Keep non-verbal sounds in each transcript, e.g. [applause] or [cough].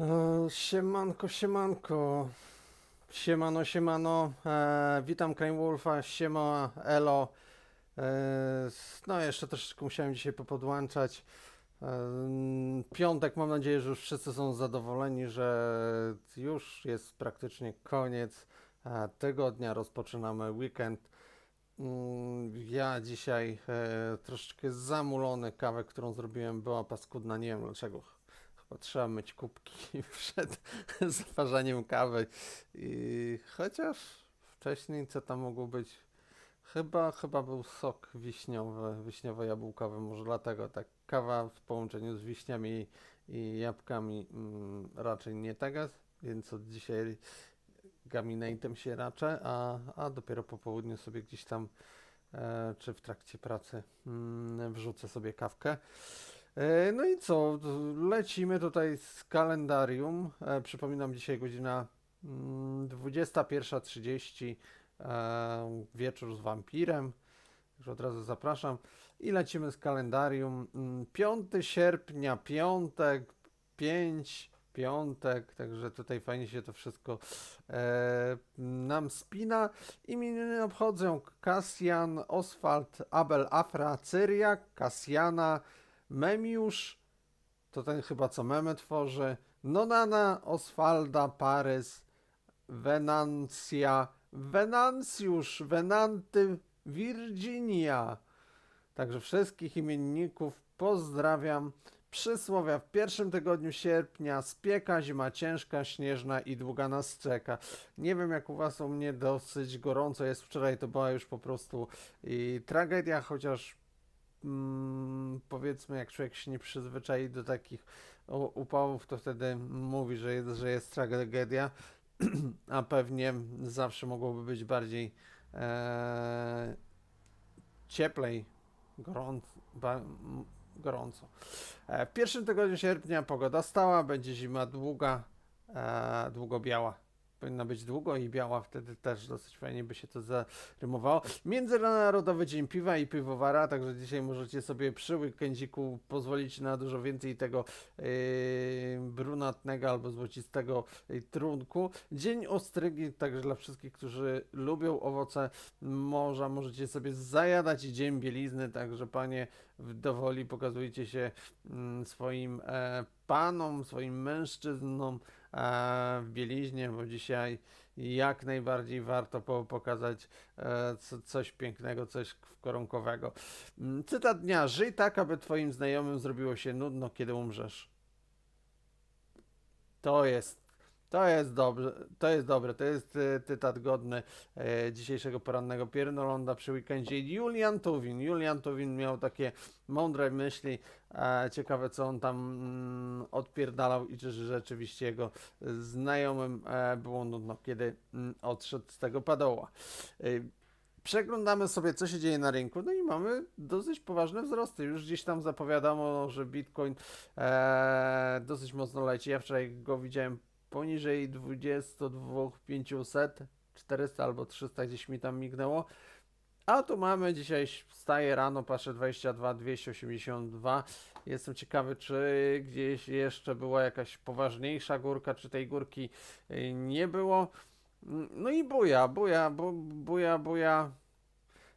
E, Siemanko, siemanko. Siemano, siemano. E, witam Crime Wolfa, siema, elo. E, no jeszcze troszeczkę musiałem dzisiaj popodłączać. E, piątek, mam nadzieję, że już wszyscy są zadowoleni, że już jest praktycznie koniec e, tygodnia, rozpoczynamy weekend. Mm, Ja dzisiaj troszeczkę zamulony, kawę, którą zrobiłem, była paskudna, nie wiem dlaczego. Chyba trzeba myć kubki [laughs] przed [laughs] zaparzaniem kawy. I chociaż wcześniej co tam mogło być? Chyba, chyba był sok wiśniowy, wiśniowo-jabłkowy, może dlatego tak kawa w połączeniu z wiśniami i, jabłkami mm, raczej nie teraz, więc od dzisiaj gaminatem się raczę, a, a dopiero po południu sobie gdzieś tam e, czy w trakcie pracy mm, wrzucę sobie kawkę. E, No i co? Lecimy tutaj z kalendarium. E, Przypominam, dzisiaj godzina mm, 21.30. e, Wieczór z wampirem. Już od razu zapraszam. I lecimy z kalendarium. Mm, 5 sierpnia, piątek, 5, piątek. Także tutaj fajnie się to wszystko e, nam spina. Imieniny obchodzą Kasjan, Oswald, Abel, Afra, Cyriak, Kasjana, Memiusz, to ten chyba co memy tworzy, Nonana, Oswalda, Parys, Venancja, Venancjusz, Venanty, Virginia. Także wszystkich imienników pozdrawiam. Przysłowia w pierwszym tygodniu sierpnia spieka, zima ciężka, śnieżna i długa nas czeka. Nie wiem jak u was, u mnie dosyć gorąco jest. Wczoraj to była już po prostu tragedia, chociaż mm, powiedzmy, jak człowiek się nie przyzwyczai do takich upałów, to wtedy mówi, że jest, że jest tragedia, [clears throat] a pewnie zawsze mogłoby być bardziej e, cieplej, ba, gorąco. E, w pierwszym tygodniu sierpnia pogoda stała, będzie zima długa, e, długo biała. Powinna być długo i biała, wtedy też dosyć fajnie by się to zarymowało. Międzynarodowy Dzień Piwa i Piwowara, także dzisiaj możecie sobie przy weekendziku pozwolić na dużo więcej tego yy, brunatnego albo złocistego yy, trunku. Dzień Ostrygi, także dla wszystkich, którzy lubią owoce morza, możecie sobie zajadać Dzień Bielizny, także panie w dowoli pokazujcie się mm, swoim e, panom, swoim mężczyznom w bieliźnie, bo dzisiaj jak najbardziej warto po, pokazać e, co, coś pięknego, coś koronkowego. Mm, Cytat dnia. Żyj tak, aby twoim znajomym zrobiło się nudno, kiedy umrzesz. To jest, to jest dobrze, to jest dobre, to jest e, cytat godny e, dzisiejszego porannego pierdolonda przy weekendzie. Julian Tuwin, Julian Tuwin miał takie mądre myśli, e, ciekawe co on tam mm, odpierdalał i czy rzeczywiście jego znajomym e, było nudno, kiedy mm, odszedł z tego padoła. Y, Przeglądamy sobie, co się dzieje na rynku, no i mamy dosyć poważne wzrosty. Już gdzieś tam zapowiadano, że Bitcoin e, dosyć mocno leci. Ja wczoraj go widziałem poniżej 22 500, 400 albo 300 gdzieś mi tam mignęło. A tu mamy dzisiaj, wstaję rano, patrzę 22, 282. Jestem ciekawy, czy gdzieś jeszcze była jakaś poważniejsza górka, czy tej górki y, nie było. Mm, No i buja, buja, bu, buja, buja.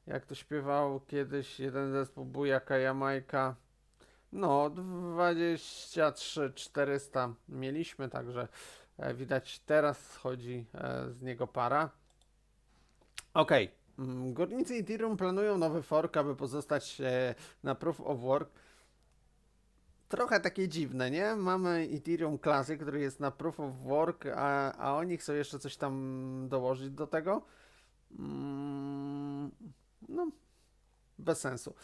Jak to śpiewał kiedyś jeden zespół Bujaka Jamajka. No, 23 400 mieliśmy, także widać teraz schodzi e, z niego para. Okej. Mm, Górnicy Ethereum planują nowy fork, aby pozostać e, na Proof of Work. Trochę takie dziwne, nie? Mamy Ethereum Classic, który jest na Proof of Work, a, a oni chcą jeszcze coś tam dołożyć do tego. Mm, no, bez sensu.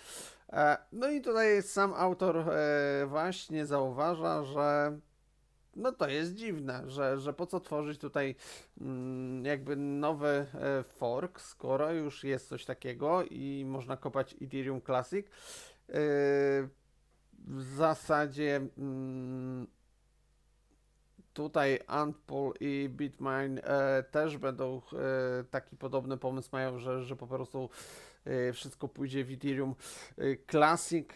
E, no i tutaj sam autor e, właśnie zauważa, że no to jest dziwne, że, że po co tworzyć tutaj mm, jakby nowy e, fork, skoro już jest coś takiego i można kopać Ethereum Classic. E, w zasadzie mm, tutaj Antpool i Bitmine też będą e, taki podobny pomysł mają, że, że po prostu wszystko pójdzie w Ethereum Classic.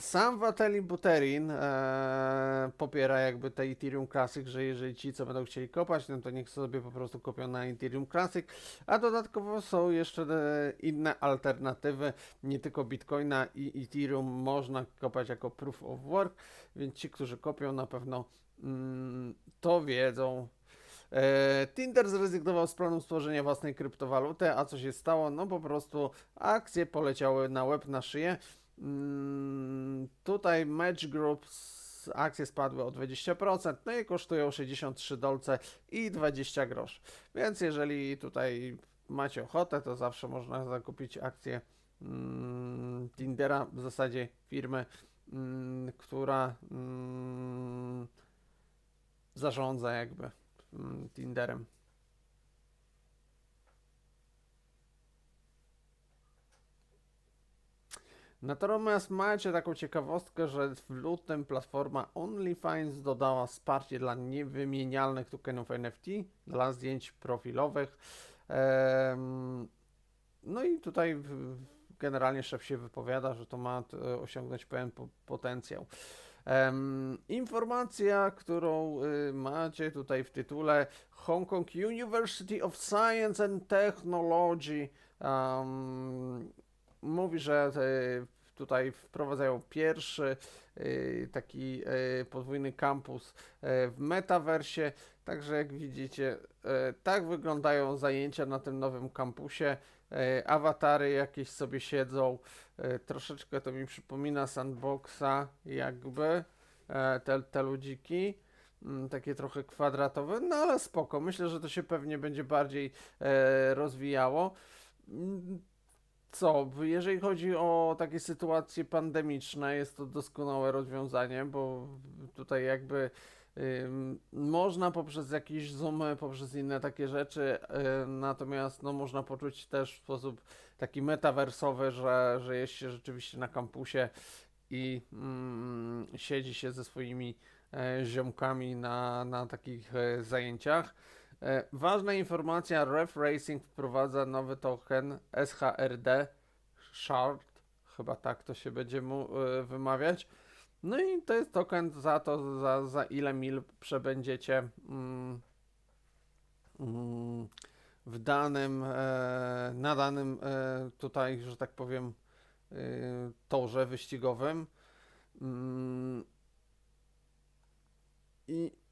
Sam Wateli Buterin e, popiera jakby te Ethereum Classic, że jeżeli ci, co będą chcieli kopać, no to niech sobie po prostu kopią na Ethereum Classic, a dodatkowo są jeszcze e, inne alternatywy, nie tylko Bitcoina i Ethereum można kopać jako Proof of Work, więc ci, którzy kopią na pewno mm, to wiedzą. E, Tinder zrezygnował z planu stworzenia własnej kryptowaluty, a co się stało? No po prostu akcje poleciały na łeb na szyję. Mm, tutaj Match Group akcje spadły o 20%, no i kosztują 63 dolce i 20 groszy. Więc jeżeli tutaj macie ochotę, to zawsze można zakupić akcję mm, Tindera, w zasadzie firmy, mm, która zarządza jakby Tinderem. Natomiast macie taką ciekawostkę, że w lutym platforma OnlyFans dodała wsparcie dla niewymienialnych tokenów NFT, dla zdjęć profilowych. No i tutaj generalnie szef się wypowiada, że to ma e, osiągnąć po- potencjał. Informacja, którą y, macie tutaj w tytule Hong Kong University of Science and Technology em, mówi, że tutaj wprowadzają pierwszy e, taki e, podwójny kampus e, w metaversie. Także jak widzicie, tak wyglądają zajęcia na tym nowym kampusie. Awatary jakieś sobie siedzą. Troszeczkę to mi przypomina sandboxa, jakby e, te, te ludziki. Mm, Takie trochę kwadratowe, no ale spoko. Myślę, że to się pewnie będzie bardziej e, rozwijało. Co, jeżeli chodzi o takie sytuacje pandemiczne, jest to doskonałe rozwiązanie, bo tutaj jakby można poprzez jakieś zoomy, poprzez inne takie rzeczy, natomiast no, można poczuć też w sposób taki metaversowy, że, że jest się rzeczywiście na kampusie i mm, siedzi się ze swoimi e, ziomkami na, na takich e, zajęciach. E, Ważna informacja, Ref Racing wprowadza nowy token SHRD Shard, chyba tak to się będzie mu e, wymawiać. No i to jest token za to, za, za ile mil przebędziecie mm, mm, w danym, e, na danym e, tutaj, że tak powiem, e, torze wyścigowym. Mm, I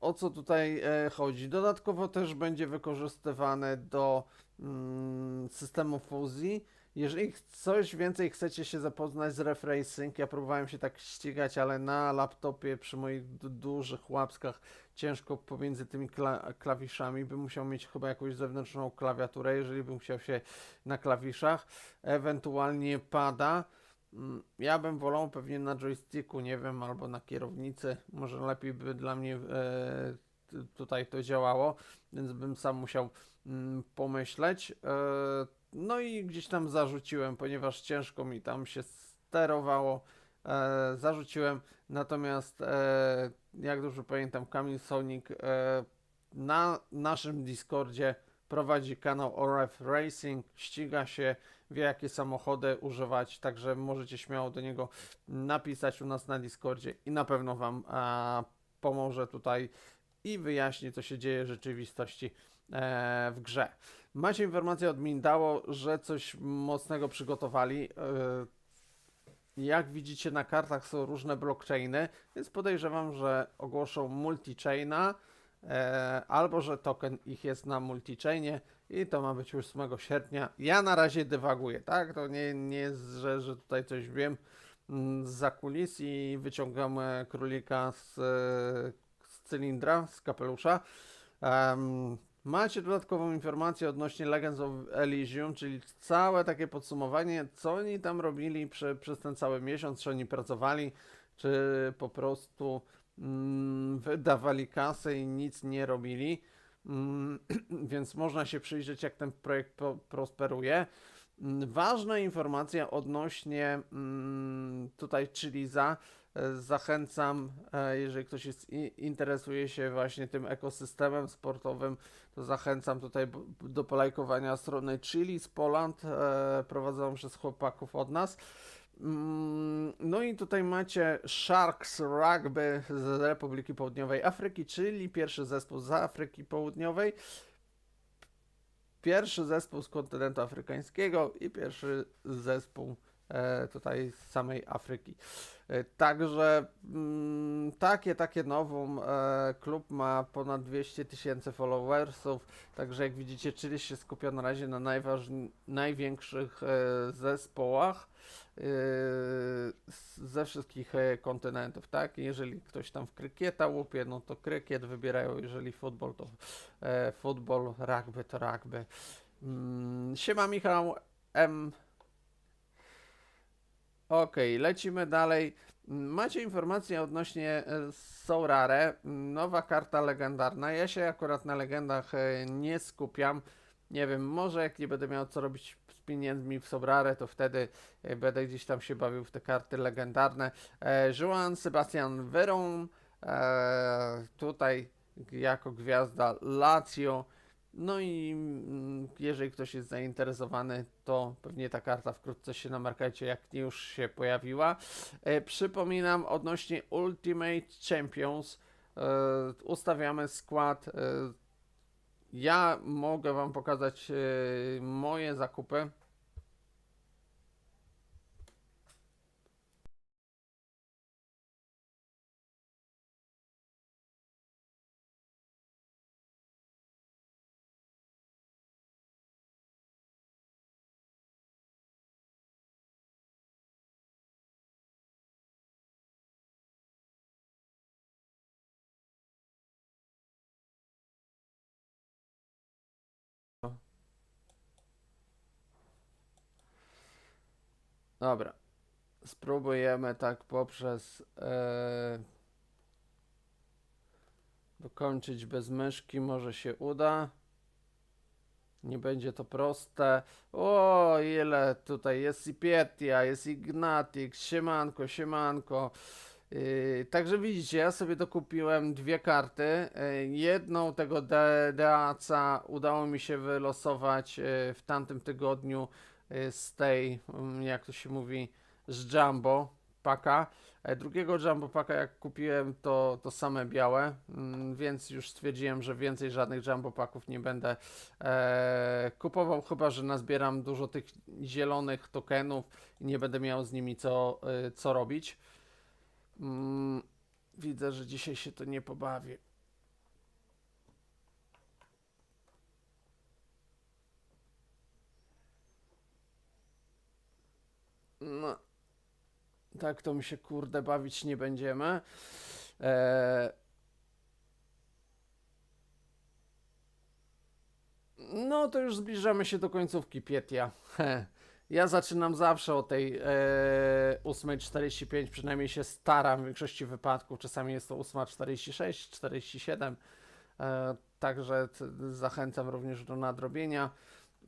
o co tutaj e, chodzi? Dodatkowo też będzie wykorzystywane do mm, systemu fuzji. Jeżeli coś więcej chcecie się zapoznać z Ref Racing, ja próbowałem się tak ścigać, ale na laptopie przy moich du- dużych łapskach ciężko pomiędzy tymi kla- klawiszami. Bym musiał mieć chyba jakąś zewnętrzną klawiaturę, jeżeli bym chciał się na klawiszach. Ewentualnie pada. Mm, Ja bym wolał pewnie na joysticku, nie wiem, albo na kierownicy. Może lepiej by dla mnie e, tutaj to działało, więc bym sam musiał mm, pomyśleć. E, no i gdzieś tam zarzuciłem, ponieważ ciężko mi tam się sterowało. E, zarzuciłem, natomiast e, jak dobrze pamiętam, Kamil Sonic e, na naszym Discordzie prowadzi kanał ORF Racing, ściga się, wie jakie samochody używać, także możecie śmiało do niego napisać u nas na Discordzie i na pewno Wam e, pomoże tutaj i wyjaśni, co się dzieje w rzeczywistości e, w grze. Macie informację od Mindało, że coś mocnego przygotowali. E, jak widzicie na kartach są różne blockchainy, więc podejrzewam, że ogłoszą multichaina e, albo że token ich jest na multichainie i to ma być 8 sierpnia. Ja na razie dywaguję, tak? To nie, nie jest, że, że tutaj coś wiem mm, z kulis i wyciągam e, królika z, e, z cylindra, z kapelusza. Em, macie dodatkową informację odnośnie Legends of Elysium, czyli całe takie podsumowanie, co oni tam robili prze, przez ten cały miesiąc, czy oni pracowali, czy po prostu mm, wydawali kasę i nic nie robili. Mm, [clears throat] więc można się przyjrzeć, jak ten projekt prosperuje. Mm, Ważna informacja odnośnie mm, tutaj Chiliza. E, Zachęcam, e, jeżeli ktoś jest, interesuje się właśnie tym ekosystemem sportowym, to zachęcam tutaj do polajkowania strony Chili z Poland, e, prowadzoną przez chłopaków od nas. Mm, No i tutaj macie Sharks Rugby z Republiki Południowej Afryki, czyli pierwszy zespół z Afryki Południowej, pierwszy zespół z kontynentu afrykańskiego i pierwszy zespół e, tutaj z samej Afryki. E, Także mm, takie, takie nowum. E, klub ma ponad 200 tysięcy followersów, także jak widzicie, czyli się skupia na razie na największych e, zespołach ze wszystkich kontynentów, tak? Jeżeli ktoś tam w krykieta łupie, no to krykiet wybierają, jeżeli futbol, to futbol, rugby to rugby. Mm, siema Michał M. Okej, lecimy dalej. Mm, Macie informacje odnośnie e, Sourare, mm, nowa karta legendarna. Ja się akurat na legendach e, nie skupiam. Nie wiem, może jak nie będę miał co robić z pieniędzmi w Sobrare, to wtedy e, będę gdzieś tam się bawił w te karty legendarne. Joan Sebastian Veron, tutaj jako gwiazda Lazio. No i mm, jeżeli ktoś jest zainteresowany, to pewnie ta karta wkrótce się na markecie, jak nie już się pojawiła. E, przypominam odnośnie Ultimate Champions. E, ustawiamy skład. E, ja mogę Wam pokazać moje zakupy. Dobra. Spróbujemy tak poprzez e, dokończyć bez myszki, może się uda. Nie będzie to proste. O, ile tutaj jest i jest Ignatik, siemanko, siemanko. Yy, także widzicie, ja sobie dokupiłem dwie karty. Yy, jedną tego DAC udało mi się wylosować yy, w tamtym tygodniu yy, z tej, mm, jak to się mówi, z Jumbo paka. E, Drugiego Jumbo paka jak kupiłem to, to same białe, mm, więc już stwierdziłem, że więcej żadnych Jumbo paków nie będę e, kupował, chyba że nazbieram dużo tych zielonych tokenów i nie będę miał z nimi co, e, co robić. Mm, widzę, że dzisiaj się to nie pobawię. No, tak to my się kurde bawić nie będziemy. Eee, no to już zbliżamy się do końcówki Pietia. Ja zaczynam zawsze o tej e, 8.45, przynajmniej się staram w większości wypadków. Czasami jest to 8.46, 47. E, także zachęcam również do nadrobienia.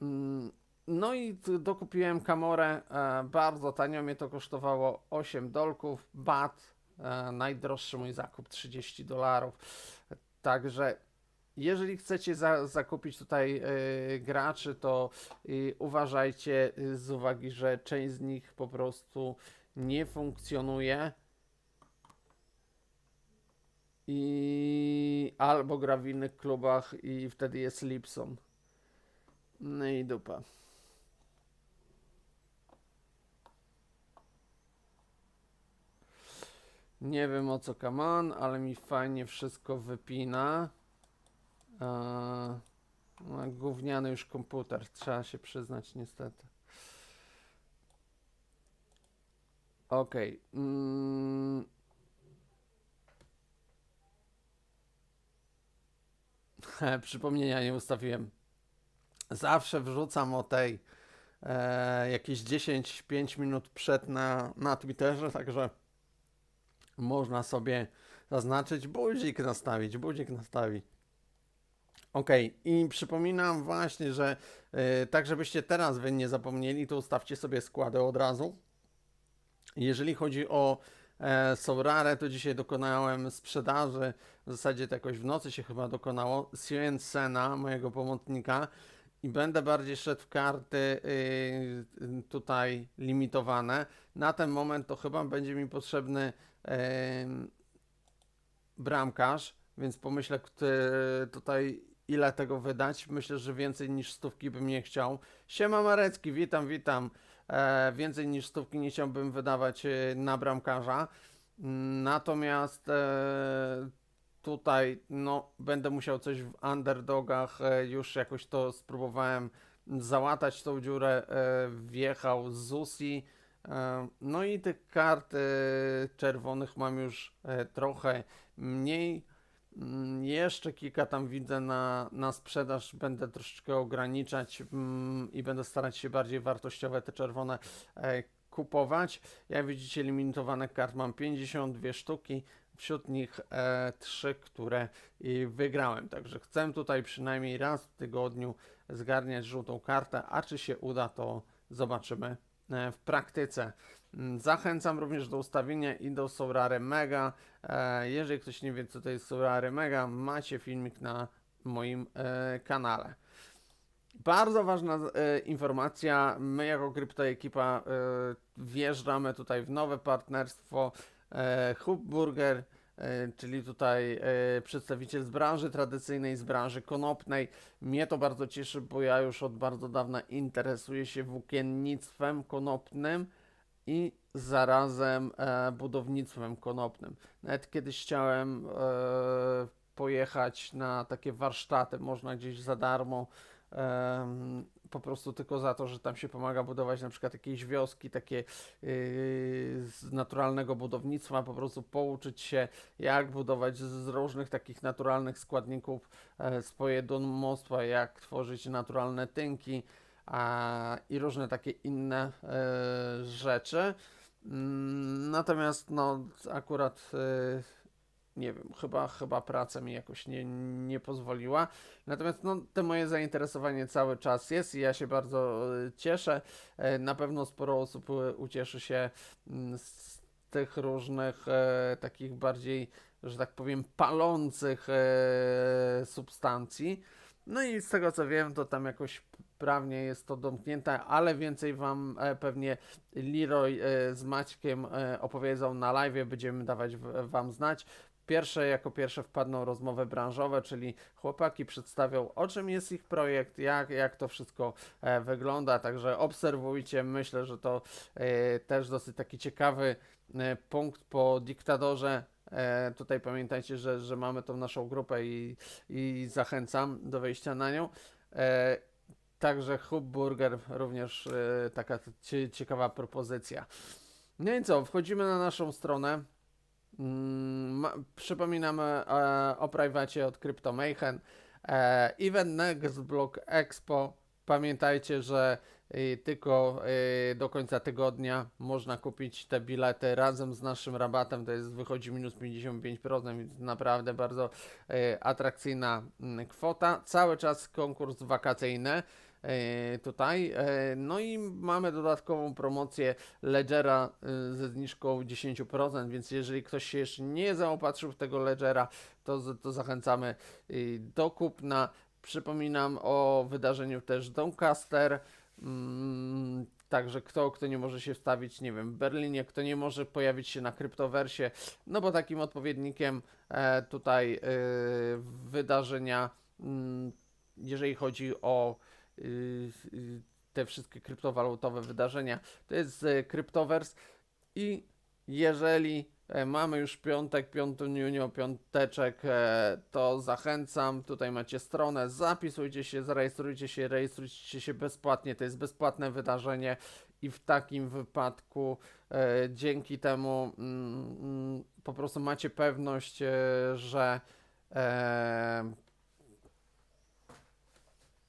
Mm, No i dokupiłem kamorę e, bardzo tanio, mnie to kosztowało 8 dolków, bat, e, najdroższy mój zakup 30 dolarów. Także jeżeli chcecie za, zakupić tutaj e, graczy, to uważajcie e, z uwagi, że część z nich po prostu nie funkcjonuje. I albo gra w innych klubach i wtedy jest Lipson. No i dupa. Nie wiem o co kaman, ale mi fajnie wszystko wypina. Eee, gówniany już komputer, trzeba się przyznać niestety. Okej. Mm. [laughs] Przypomnienia nie ustawiłem. Zawsze wrzucam o tej e, jakieś 10-5 minut przed na, na Twitterze, także można sobie zaznaczyć, budzik nastawić, budzik nastawić. Okej, i przypominam właśnie, że e, tak żebyście teraz wy nie zapomnieli, to ustawcie sobie składy od razu. Jeżeli chodzi o e, to dzisiaj dokonałem sprzedaży, w zasadzie to jakoś w nocy się chyba dokonało, Sien Sena, mojego pomocnika i będę bardziej szedł w karty y, tutaj limitowane. Na ten moment to chyba będzie mi potrzebny bramkarz, więc pomyślę tutaj ile tego wydać. Myślę, że więcej niż stówki bym nie chciał. Siema Marecki, witam, witam. E, więcej niż stówki nie chciałbym wydawać e, na bramkarza. Natomiast e, tutaj no, będę musiał coś w underdogach. Już jakoś to spróbowałem załatać tą dziurę. Wjechał Zusi. E, no i tych kart czerwonych mam już e, trochę mniej. Mm, Jeszcze kilka tam widzę na, na sprzedaż. Będę troszeczkę ograniczać mm, i będę starać się bardziej wartościowe te czerwone e, kupować. Jak widzicie, limitowanych kart mam 52 sztuki. Wśród nich e, trzy, które i wygrałem. Także chcę tutaj przynajmniej raz w tygodniu zgarniać żółtą kartę, a czy się uda, to zobaczymy w praktyce. Mm, Zachęcam również do ustawienia i do Sourare Mega. E, Jeżeli ktoś nie wie, co to jest Sourare Mega, macie filmik na moim e, kanale. Bardzo ważna e, informacja. My jako kryptoekipa e, wjeżdżamy tutaj w nowe partnerstwo e, Hubburger, e, czyli tutaj e, przedstawiciel z branży tradycyjnej, z branży konopnej. Mnie to bardzo cieszy, bo ja już od bardzo dawna interesuję się włókiennictwem konopnym i zarazem e, budownictwem konopnym. Nawet kiedyś chciałem e, pojechać na takie warsztaty, można gdzieś za darmo, po prostu tylko za to, że tam się pomaga budować na przykład jakieś wioski takie yy, z naturalnego budownictwa, po prostu pouczyć się jak budować z, różnych takich naturalnych składników e, swoje domostwa, jak tworzyć naturalne tynki i różne takie inne e, rzeczy. Mm, Natomiast no akurat e, nie wiem, chyba, chyba praca mi jakoś nie, nie pozwoliła. Natomiast no, te moje zainteresowanie cały czas jest i ja się bardzo e, cieszę. E, Na pewno sporo osób e, ucieszy się mm, z tych różnych takich bardziej, że tak powiem, palących substancji. No i z tego co wiem, to tam jakoś prawnie jest to domknięte, ale więcej Wam e, pewnie Leroy e, z Maćkiem e, opowiedzą na live, będziemy dawać Wam znać. Pierwsze, jako pierwsze wpadną rozmowy branżowe, czyli chłopaki przedstawią o czym jest ich projekt, jak, jak to wszystko wygląda, także obserwujcie, myślę, że to też dosyć taki ciekawy punkt po dyktadorze. E, tutaj pamiętajcie, że, że mamy tą naszą grupę i, i zachęcam do wejścia na nią. E, Także Hubburger również e, taka cie, ciekawa propozycja. No i co, wchodzimy na naszą stronę. Mm, ma, przypominam e, o private od Crypto Mayhem. E, event Next Block Expo. Pamiętajcie, że tylko e, do końca tygodnia można kupić te bilety razem z naszym rabatem. To jest wychodzi minus 55%, więc naprawdę bardzo e, atrakcyjna mm, kwota. Cały czas konkurs wakacyjny e, tutaj. No i mamy dodatkową promocję Ledgera ze zniżką 10%, więc jeżeli ktoś się jeszcze nie zaopatrzył w tego Ledgera, to, to zachęcamy do kupna. Przypominam o wydarzeniu też Doncaster. Mm, Także kto, kto nie może się wstawić, nie wiem, w Berlinie, kto nie może pojawić się na kryptowersie, no bo takim odpowiednikiem e, tutaj e, wydarzenia, mm, jeżeli chodzi o y, y, te wszystkie kryptowalutowe wydarzenia, to jest e, Cryptoverse i jeżeli mamy już piątek, piątunio, piąteczek, e, to zachęcam, tutaj macie stronę, zapisujcie się, zarejestrujcie się, rejestrujcie się bezpłatnie, to jest bezpłatne wydarzenie i w takim wypadku e, dzięki temu mm, mm, po prostu macie pewność, e, że e,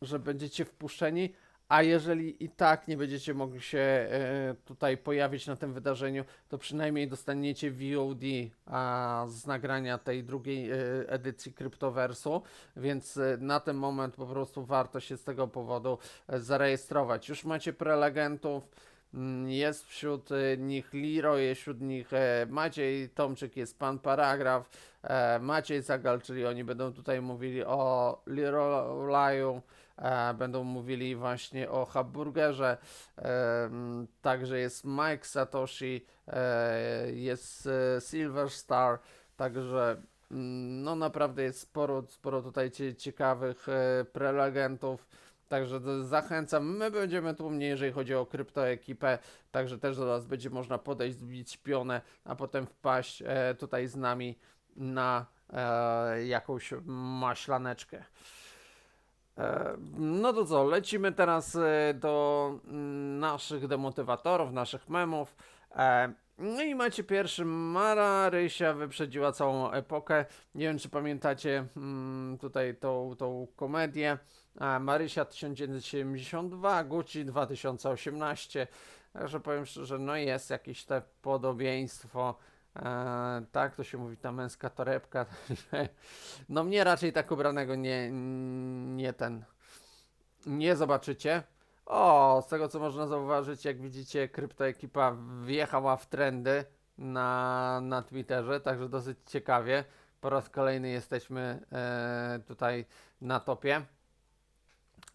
że będziecie wpuszczeni, a jeżeli i tak nie będziecie mogli się e, tutaj pojawić na tym wydarzeniu, to przynajmniej dostaniecie VOD z nagrania tej drugiej e, edycji Kryptowersu, więc e, na ten moment po prostu warto się z tego powodu zarejestrować. Już macie prelegentów, mm, jest wśród nich Leroy, jest wśród nich Maciej Tomczyk, jest Pan Paragraf, Maciej Zagal, czyli oni będą tutaj mówili o e, będą mówili właśnie o Hamburgerze. Em, Także jest Mike Satoshi, e, jest e, Silver Star, także no naprawdę jest sporo, sporo tutaj cie, ciekawych e, prelegentów. Także zachęcam. My będziemy tłumnie, jeżeli chodzi o kryptoekipę. Także też do nas będzie można podejść, zbić pionę, a potem wpaść e, tutaj z nami na e, jakąś maślaneczkę. E, No to co, lecimy teraz e, do mm, naszych demotywatorów, naszych memów. E, No i macie pierwszy, Mara Rysia wyprzedziła całą epokę. Nie wiem, czy pamiętacie mm, tutaj tą, tą komedię. Marysia 1972, Gucci 2018. Także powiem szczerze, no jest jakieś te podobieństwo. E, tak, to się mówi ta męska torebka. [laughs] No mnie raczej tak ubranego nie, nie ten, nie zobaczycie. O, z tego co można zauważyć, jak widzicie, kryptoekipa wjechała w trendy na, na Twitterze, także dosyć ciekawie. Po raz kolejny jesteśmy e, tutaj na topie.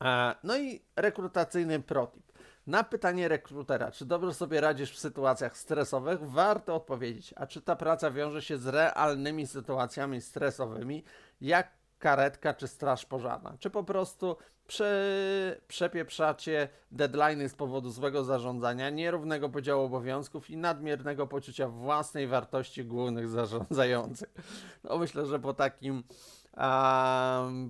E, no i rekrutacyjny protip. Na pytanie rekrutera, czy dobrze sobie radzisz w sytuacjach stresowych, warto odpowiedzieć, a czy ta praca wiąże się z realnymi sytuacjami stresowymi, jak karetka czy straż pożarna, czy po prostu prze, przepieprzacie deadlines z powodu złego zarządzania, nierównego podziału obowiązków i nadmiernego poczucia własnej wartości głównych zarządzających. No myślę, że po takim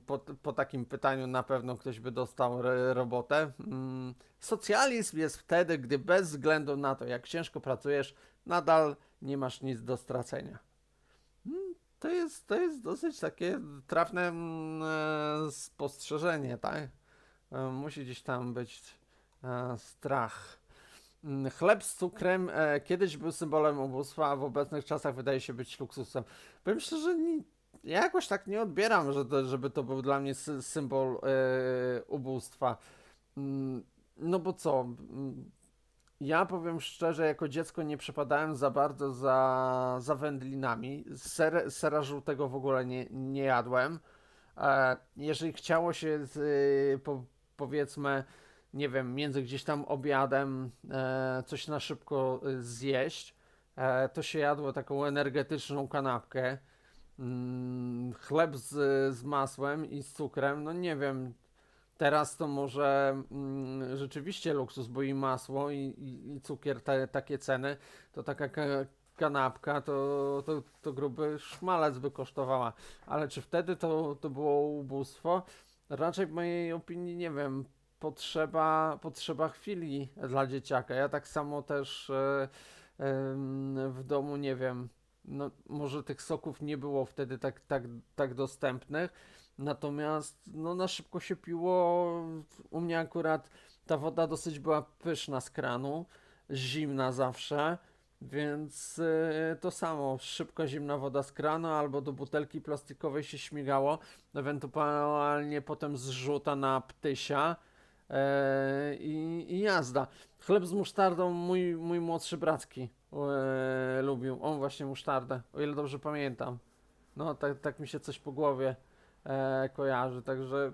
po, po takim pytaniu na pewno ktoś by dostał robotę. Mm, socjalizm jest wtedy, gdy bez względu na to, jak ciężko pracujesz, nadal nie masz nic do stracenia. Mm, to, jest, to jest dosyć takie trafne mm, e, spostrzeżenie, tak? E, musi gdzieś tam być e, strach. Chleb z cukrem kiedyś był symbolem ubóstwa, a w obecnych czasach wydaje się być luksusem. Powiem szczerze, nie, ja jakoś tak nie odbieram, że to, żeby to był dla mnie sy symbol e, ubóstwa. Mm, No bo co? mm, Ja powiem szczerze, jako dziecko nie przepadałem za bardzo za, za wędlinami. Ser, sera żółtego w ogóle nie, nie jadłem. E, jeżeli chciało się, z, y, po, powiedzmy, nie wiem, między gdzieś tam obiadem e, coś na szybko zjeść, e, to się jadło taką energetyczną kanapkę. Mm, chleb z, z masłem i z cukrem, no nie wiem. Teraz to może mm, rzeczywiście luksus, bo i masło, i, i, i cukier, te, takie ceny, to taka ka kanapka, to, to, to gruby szmalec by kosztowała. Ale czy wtedy to, to było ubóstwo? Raczej w mojej opinii, nie wiem, potrzeba, potrzeba chwili dla dzieciaka. Ja tak samo też e, em, w domu, nie wiem, no może tych soków nie było wtedy tak, tak, tak dostępnych, natomiast no na szybko się piło, u mnie akurat ta woda dosyć była pyszna z kranu, zimna zawsze, więc y, to samo, szybko zimna woda z kranu albo do butelki plastikowej się śmigało, ewentualnie potem zrzuta na ptysia e, i, i jazda. Chleb z musztardą mój, mój młodszy bratki e, lubił. On właśnie musztardę, o ile dobrze pamiętam. No, tak, tak mi się coś po głowie e, kojarzy, także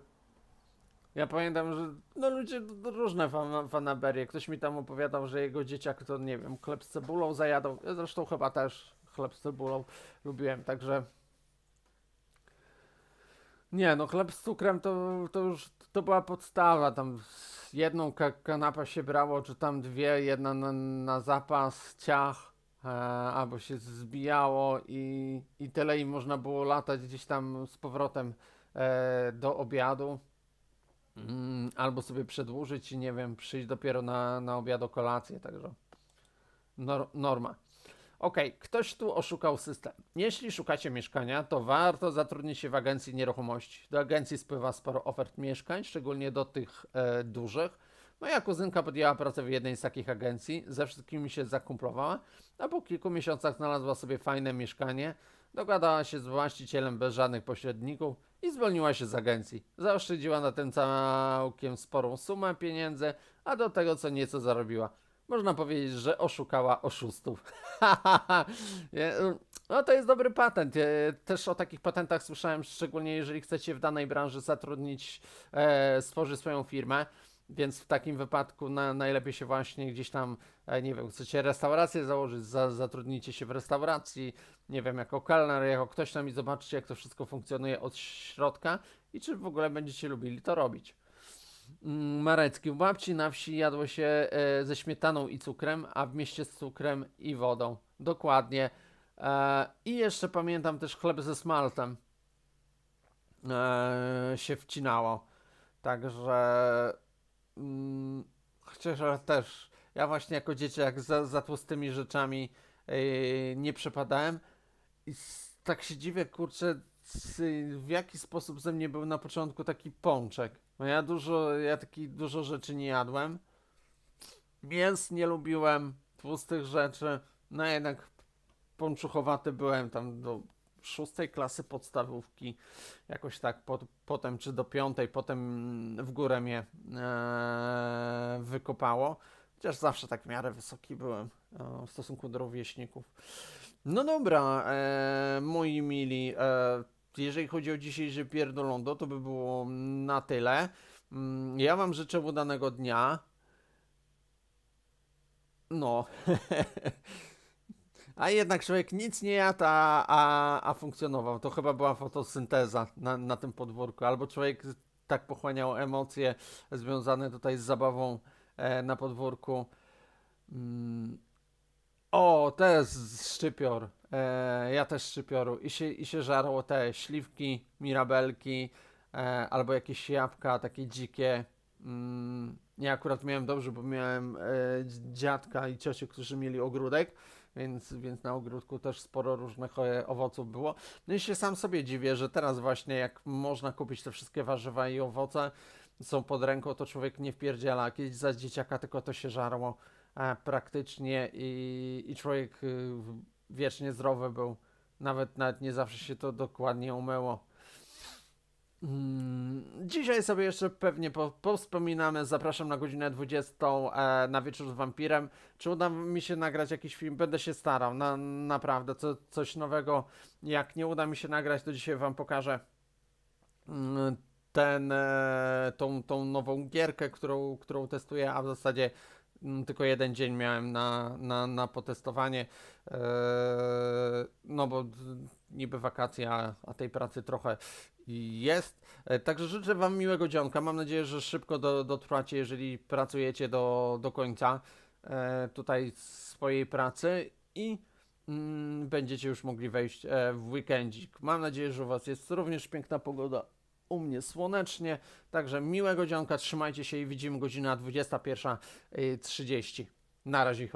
ja pamiętam, że no ludzie d- d- różne fan, fanaberie. Ktoś mi tam opowiadał, że jego dzieciak to, nie wiem, chleb z cebulą zajadał. Ja zresztą chyba też chleb z cebulą lubiłem, także... Nie, no chleb z cukrem to, to już to była podstawa. Tam jedną ka kanapę się brało, czy tam dwie, jedna na, na zapas, ciach, e, albo się zbijało i, i tyle i można było latać gdzieś tam z powrotem e, do obiadu. Mm, albo sobie przedłużyć i nie wiem, przyjść dopiero na, na obiad o kolację, także nor norma. Ok, ktoś tu oszukał system. Jeśli szukacie mieszkania, to warto zatrudnić się w agencji nieruchomości. Do agencji spływa sporo ofert mieszkań, szczególnie do tych e, dużych. Moja kuzynka podjęła pracę w jednej z takich agencji, ze wszystkimi się zakumplowała, a po kilku miesiącach znalazła sobie fajne mieszkanie, dogadała się z właścicielem bez żadnych pośredników i zwolniła się z agencji. Zaoszczędziła na tym całkiem sporą sumę pieniędzy, a do tego co nieco zarobiła. Można powiedzieć, że oszukała oszustów. [laughs] Nie, no to jest dobry patent. Też o takich patentach słyszałem, szczególnie jeżeli chcecie w danej branży zatrudnić, e, stworzyć swoją firmę. Więc w takim wypadku na, najlepiej się właśnie gdzieś tam, e, nie wiem, chcecie restaurację założyć, za, zatrudnijcie się w restauracji, nie wiem, jako kelner, jako ktoś tam i zobaczcie, jak to wszystko funkcjonuje od środka i czy w ogóle będziecie lubili to robić. Mm, Marecki. U babci na wsi jadło się e, ze śmietaną i cukrem, a w mieście z cukrem i wodą. Dokładnie. E, I jeszcze pamiętam też chleb ze smaltem e, się wcinało. Także mm, chociaż też ja właśnie jako dzieciak za, za tłustymi rzeczami nie przepadałem i tak się dziwię, kurczę, w jaki sposób ze mnie był na początku taki pączek. No ja dużo, ja taki dużo rzeczy nie jadłem. Mięs nie lubiłem, tłustych rzeczy. No jednak pączuchowaty byłem tam do szóstej klasy podstawówki. Jakoś tak pot, potem, czy do piątej, potem w górę mnie e, wykopało. Chociaż zawsze tak w miarę wysoki byłem e, w stosunku do rówieśników. No dobra, e, moi mili, e, jeżeli chodzi o dzisiejszy pierdolondo, to by było na tyle. Mm, Ja wam życzę udanego dnia. No. [laughs] A jednak człowiek nic nie jadł, a, a, a funkcjonował. To chyba była fotosynteza na, na tym podwórku. Albo człowiek tak pochłaniał emocje związane tutaj z zabawą e, na podwórku. Mm. O, to jest szczypior. E, ja też szczypioru. I się, I się żarło te śliwki, mirabelki, e, albo jakieś jabłka takie dzikie. Mm, ja akurat miałem dobrze, bo miałem e, dz- dziadka i ciocię, którzy mieli ogródek, więc, więc na ogródku też sporo różnych owoców było. No i się sam sobie dziwię, że teraz właśnie jak można kupić te wszystkie warzywa i owoce, są pod ręką, to człowiek nie wpierdziela. Kiedyś za dzieciaka tylko to się żarło praktycznie i, i człowiek y, wiecznie zdrowy był. Nawet, nawet nie zawsze się to dokładnie umyło. Mm, Dzisiaj sobie jeszcze pewnie po, powspominamy. Zapraszam na godzinę 20 e, na wieczór z wampirem. Czy uda mi się nagrać jakiś film? Będę się starał. Na, naprawdę, co, coś nowego. Jak nie uda mi się nagrać, to dzisiaj Wam pokażę mm, ten, e, tą, tą nową gierkę, którą, którą testuję, a w zasadzie tylko jeden dzień miałem na, na, na potestowanie. E, no bo niby wakacje, a, tej pracy trochę jest. E, Także życzę Wam miłego dzionka. Mam nadzieję, że szybko do, dotrwacie, jeżeli pracujecie do, do końca e, tutaj swojej pracy i mm, będziecie już mogli wejść w weekendzik. Mam nadzieję, że u Was jest również piękna pogoda. U mnie słonecznie, także miłego dzionka, trzymajcie się i widzimy godzina 21.30. Na razie.